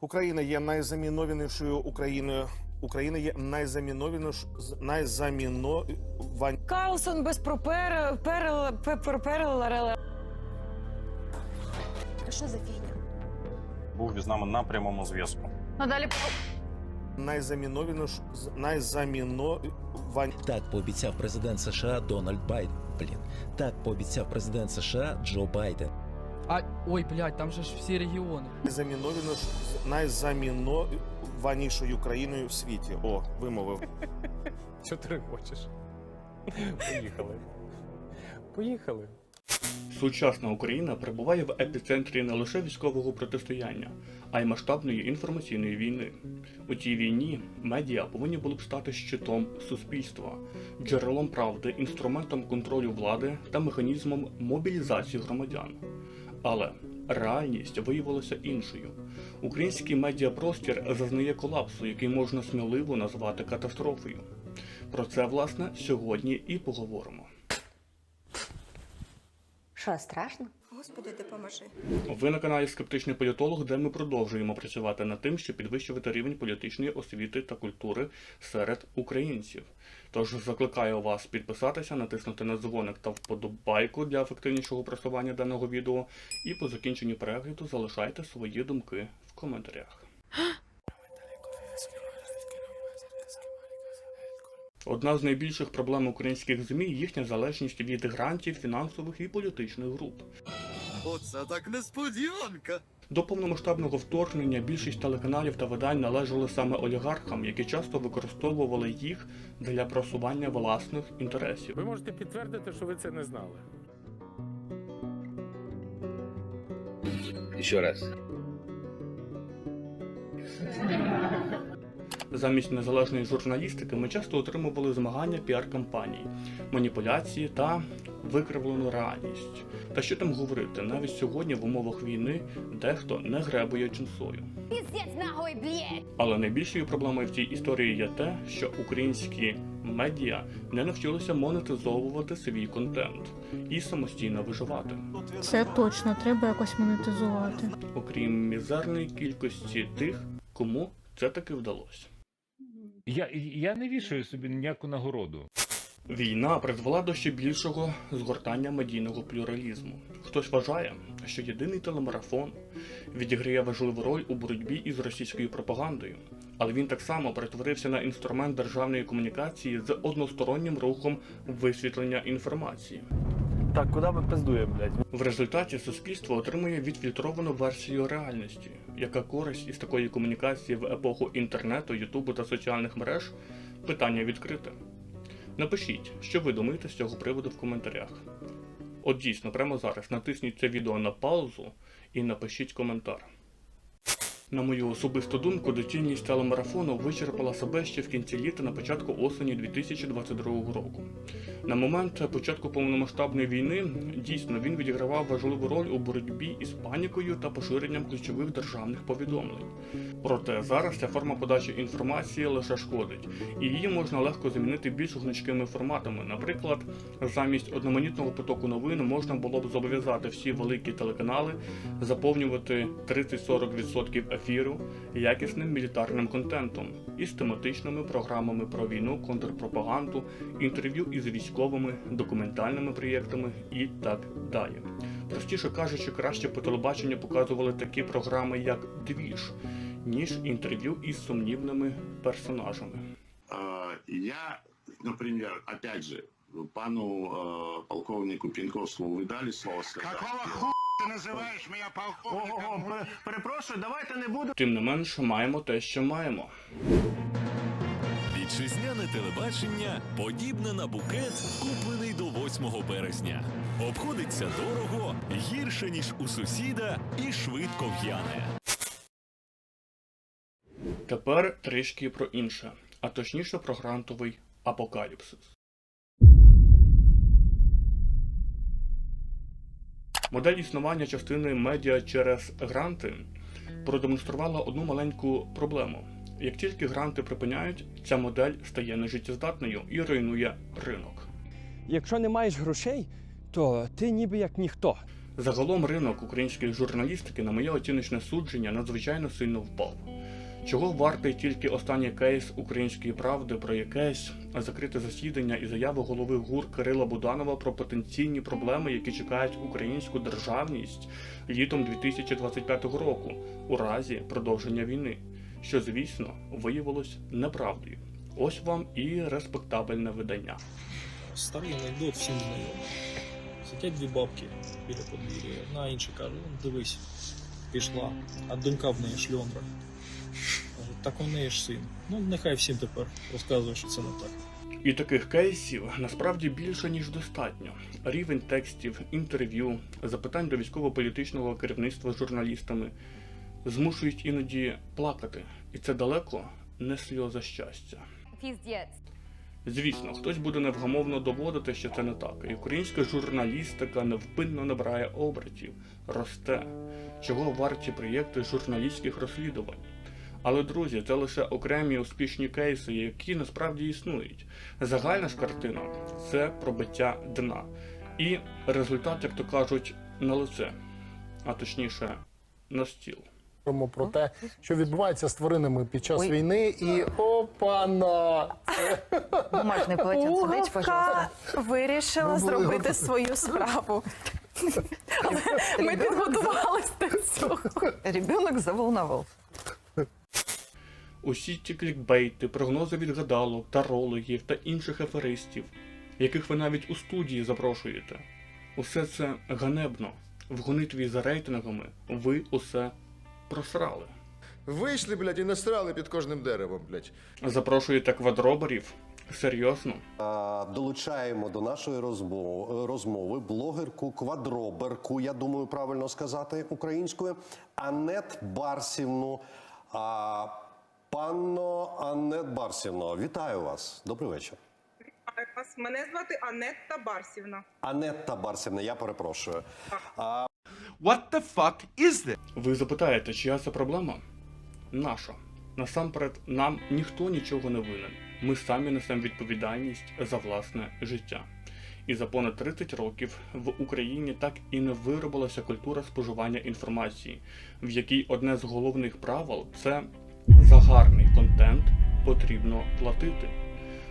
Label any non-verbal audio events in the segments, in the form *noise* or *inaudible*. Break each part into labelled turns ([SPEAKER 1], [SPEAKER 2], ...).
[SPEAKER 1] Україна є найзамінованішою Україною. Україна є найзамінованіш найзаміновані.
[SPEAKER 2] Карлсон без пропер... перел... перел...
[SPEAKER 3] Що за фігня?
[SPEAKER 4] був із нами на прямому зв'язку.
[SPEAKER 2] Надалі
[SPEAKER 1] найзамінованіш найзаміновані.
[SPEAKER 5] Так пообіцяв президент США Дональд Байден. Блін, так пообіцяв президент США Джо Байден.
[SPEAKER 6] А, ой, блядь, там же ж всі регіони.
[SPEAKER 1] Найзамінованіш найзамінованішою країною в світі. О, вимовив. *laughs*
[SPEAKER 7] Що ти хочеш? Поїхали. Поїхали.
[SPEAKER 8] Сучасна Україна перебуває в епіцентрі не лише військового протистояння, а й масштабної інформаційної війни. У цій війні медіа повинні були б стати щитом суспільства, джерелом правди, інструментом контролю влади та механізмом мобілізації громадян. Але реальність виявилася іншою. Український медіапростір зазнає колапсу, який можна сміливо назвати катастрофою. Про це, власне, сьогодні і поговоримо.
[SPEAKER 3] Що, страшно?
[SPEAKER 9] Господи, допоможи.
[SPEAKER 8] Ви на каналі Скептичний політолог, де ми продовжуємо працювати над тим, щоб підвищувати рівень політичної освіти та культури серед українців. Тож закликаю вас підписатися, натиснути на дзвоник та вподобайку для ефективнішого просування даного відео. І по закінченню перегляду залишайте свої думки в коментарях. Одна з найбільших проблем українських ЗМІ їхня залежність від грантів, фінансових і політичних груп.
[SPEAKER 10] Оце так несподіванка.
[SPEAKER 8] До повномасштабного вторгнення більшість телеканалів та видань належали саме олігархам, які часто використовували їх для просування власних інтересів.
[SPEAKER 7] Ви можете підтвердити, що ви це не знали.
[SPEAKER 10] Ще раз.
[SPEAKER 8] Замість незалежної журналістики ми часто отримували змагання піар-кампаній, маніпуляції та викривлену реальність. Та що там говорити, навіть сьогодні в умовах війни дехто не гребує джинсою.
[SPEAKER 3] Блядь!
[SPEAKER 8] Але найбільшою проблемою в цій історії є те, що українські медіа не навчилися монетизовувати свій контент і самостійно виживати.
[SPEAKER 11] Це точно треба якось монетизувати.
[SPEAKER 8] окрім мізерної кількості тих, кому це таки вдалося.
[SPEAKER 12] Я, я не вішаю собі ніяку нагороду.
[SPEAKER 8] Війна призвела до ще більшого згортання медійного плюралізму. Хтось вважає, що єдиний телемарафон відіграє важливу роль у боротьбі із російською пропагандою, але він так само перетворився на інструмент державної комунікації з одностороннім рухом висвітлення інформації.
[SPEAKER 7] Так, куди ми пиздуємо, блядь?
[SPEAKER 8] В результаті суспільство отримує відфільтровану версію реальності, яка користь із такої комунікації в епоху інтернету, ютубу та соціальних мереж питання відкрите. Напишіть, що ви думаєте з цього приводу в коментарях. От дійсно, прямо зараз натисніть це відео на паузу і напишіть коментар. На мою особисту думку, доцільність телемарафону вичерпала себе ще в кінці літа на початку осені 2022 року. На момент початку повномасштабної війни дійсно він відігравав важливу роль у боротьбі із панікою та поширенням ключових державних повідомлень. Проте зараз ця форма подачі інформації лише шкодить, і її можна легко замінити більш гнучкими форматами. Наприклад, замість одноманітного потоку новин можна було б зобов'язати всі великі телеканали заповнювати 30-40% ефіру якісним мілітарним контентом із тематичними програмами про війну, контрпропаганду, інтерв'ю із військовими, документальними проєктами і так далі. Простіше кажучи, краще по телебаченню показували такі програми, як Двіж, ніж інтерв'ю із сумнівними персонажами.
[SPEAKER 10] Я, например, опять же, пану э, полковнику Пінковському ви дали слово сказати?
[SPEAKER 9] Какого ху називаєш мене полковником?
[SPEAKER 10] перепрошую, давайте не будемо.
[SPEAKER 8] Тим не менш, маємо те, що маємо.
[SPEAKER 13] Вітчизняне телебачення подібне на букет, куплений до 8 березня. Обходиться дорого, гірше ніж у сусіда, і швидко в'яне.
[SPEAKER 8] Тепер трішки про інше, а точніше про грантовий апокаліпсис. Модель існування частини медіа через гранти продемонструвала одну маленьку проблему. Як тільки гранти припиняють, ця модель стає нежиттєздатною і руйнує ринок.
[SPEAKER 7] Якщо не маєш грошей, То ти ніби як ніхто.
[SPEAKER 8] Загалом ринок української журналістики, на моє оціночне судження, надзвичайно сильно впав. Чого вартий тільки останній кейс української правди про якесь закрите засідання і заяву голови ГУР Кирила Буданова про потенційні проблеми, які чекають українську державність літом 2025 року у разі продовження війни, що, звісно, виявилось неправдою. Ось вам і респектабельне видання.
[SPEAKER 14] Старий анекдот всім знайомий. Сидять дві бабки біля подвір'я, одна інша каже, «Ну, дивись, пішла, а донька в неї шльондра. Так у неї ж син. Ну, нехай всім тепер розказує, що це не так.
[SPEAKER 8] І таких кейсів насправді більше ніж достатньо. Рівень текстів, інтерв'ю, запитань до військово-політичного керівництва з журналістами змушують іноді плакати, і це далеко не сльоза щастя. Звісно, хтось буде невгамовно доводити, що це не так. І українська журналістика невпинно набирає обертів, росте, чого варті проєкти журналістських розслідувань. Але, друзі, це лише окремі успішні кейси, які насправді існують. Загальна ж картина це пробиття дна. І результат, як то кажуть, на лице, а точніше, на стіл.
[SPEAKER 15] Про те, що відбувається з тваринами під час війни, і опана!
[SPEAKER 2] Бумажне полотенце, дайте, пожалуйста. Вирішила
[SPEAKER 15] були
[SPEAKER 2] зробити свою справу. *laughs* Ми підготувалися до цього. Ребенок заволновав.
[SPEAKER 8] Усі ті клікбейти, прогнози від гадалок, тарологів та інших аферистів, яких ви навіть у студії запрошуєте. Усе це ганебно. В гонитві за рейтингами ви усе просрали.
[SPEAKER 15] Вийшли, блядь, і насрали під кожним деревом, блядь.
[SPEAKER 8] Запрошуєте квадроберів? Серйозно?
[SPEAKER 16] Долучаємо до нашої розмови, розмови блогерку квадроберку, я думаю, правильно сказати українською, Анет Барсівну. А, панно Анет Барсівно, вітаю вас. Добрий вечір. Вітаю вас.
[SPEAKER 17] Мене звати Анетта Барсівна.
[SPEAKER 16] Анетта Барсівна, я перепрошую. А,
[SPEAKER 8] What the fuck is this? Ви запитаєте, чия це проблема? Наша. Насамперед, нам ніхто нічого не винен. Ми самі несемо відповідальність за власне життя. І за понад 30 років в Україні так і не виробилася культура споживання інформації, в якій одне з головних правил це за гарний контент потрібно платити.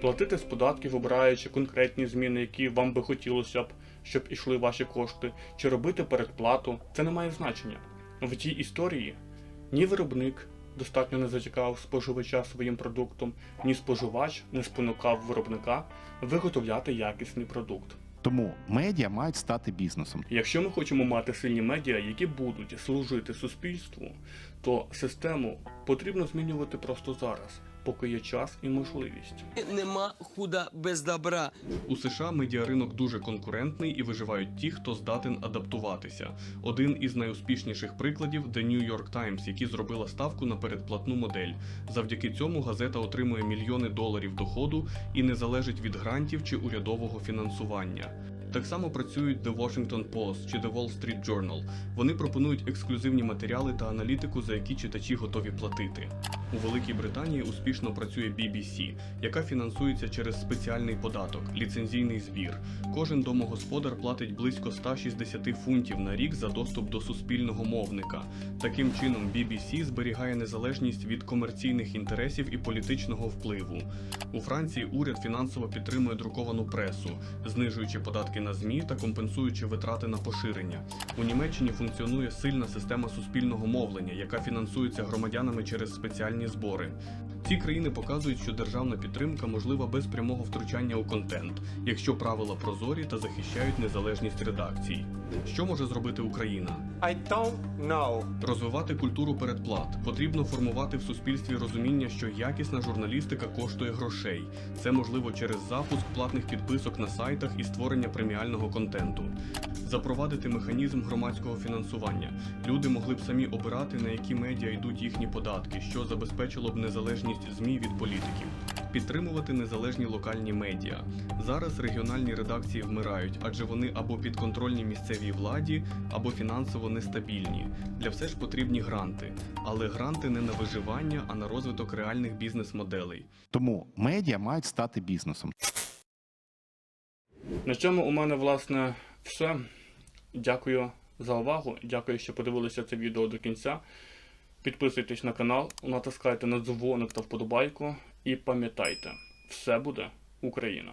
[SPEAKER 8] Платити з податків, обираючи конкретні зміни, які вам би хотілося б, щоб ішли ваші кошти, чи робити передплату, це не має значення. В цій історії ні виробник достатньо не зацікавив споживача своїм продуктом, ні споживач не спонукав виробника виготовляти якісний продукт.
[SPEAKER 18] Тому медіа мають стати бізнесом.
[SPEAKER 8] Якщо ми хочемо мати сильні медіа, які будуть служити суспільству, то систему потрібно змінювати просто зараз, поки є час і можливість.
[SPEAKER 19] Нема худа без добра.
[SPEAKER 8] У США медіаринок дуже конкурентний і виживають ті, хто здатен адаптуватися. Один із найуспішніших прикладів The New York Times, які зробила ставку на передплатну модель. Завдяки цьому газета отримує мільйони доларів доходу і не залежить від грантів чи урядового фінансування. Так само працюють The Washington Post чи The Wall Street Journal. Вони пропонують ексклюзивні матеріали та аналітику, за які читачі готові платити. У Великій Британії успішно працює BBC, яка фінансується через спеціальний податок ліцензійний збір. Кожен домогосподар платить близько 160 фунтів на рік за доступ до суспільного мовника. Таким чином, BBC зберігає незалежність від комерційних інтересів і політичного впливу. У Франції уряд фінансово підтримує друковану пресу, знижуючи податки на ЗМІ та компенсуючи витрати на поширення. У Німеччині функціонує сильна система суспільного мовлення, яка фінансується громадянами через спеціальні збори. Ці країни показують, що державна підтримка можлива без прямого втручання у контент, якщо правила прозорі та захищають незалежність редакцій. Що може зробити Україна?
[SPEAKER 7] I don't know.
[SPEAKER 8] Розвивати культуру передплат. Потрібно формувати в суспільстві розуміння, що якісна журналістика коштує грошей. Це можливо через запуск платних підписок на сайтах і створення преміального контенту. Запровадити механізм громадського фінансування. Люди могли б самі обирати, на які медіа йдуть їхні податки, що забезпечило б незалежність ЗМІ від політиків. Підтримувати незалежні локальні медіа. Зараз регіональні редакції вмирають, адже вони або підконтрольні місцевій владі, або фінансово нестабільні. Для все ж потрібні гранти, але гранти не на виживання, а на розвиток реальних бізнес-моделей.
[SPEAKER 18] Тому медіа мають стати бізнесом.
[SPEAKER 8] На цьому у мене власне Все. Дякую за увагу. Дякую, що подивилися це відео до кінця. Підписуйтесь на канал, натискайте на дзвоник та вподобайку. І пам'ятайте, все буде Україна.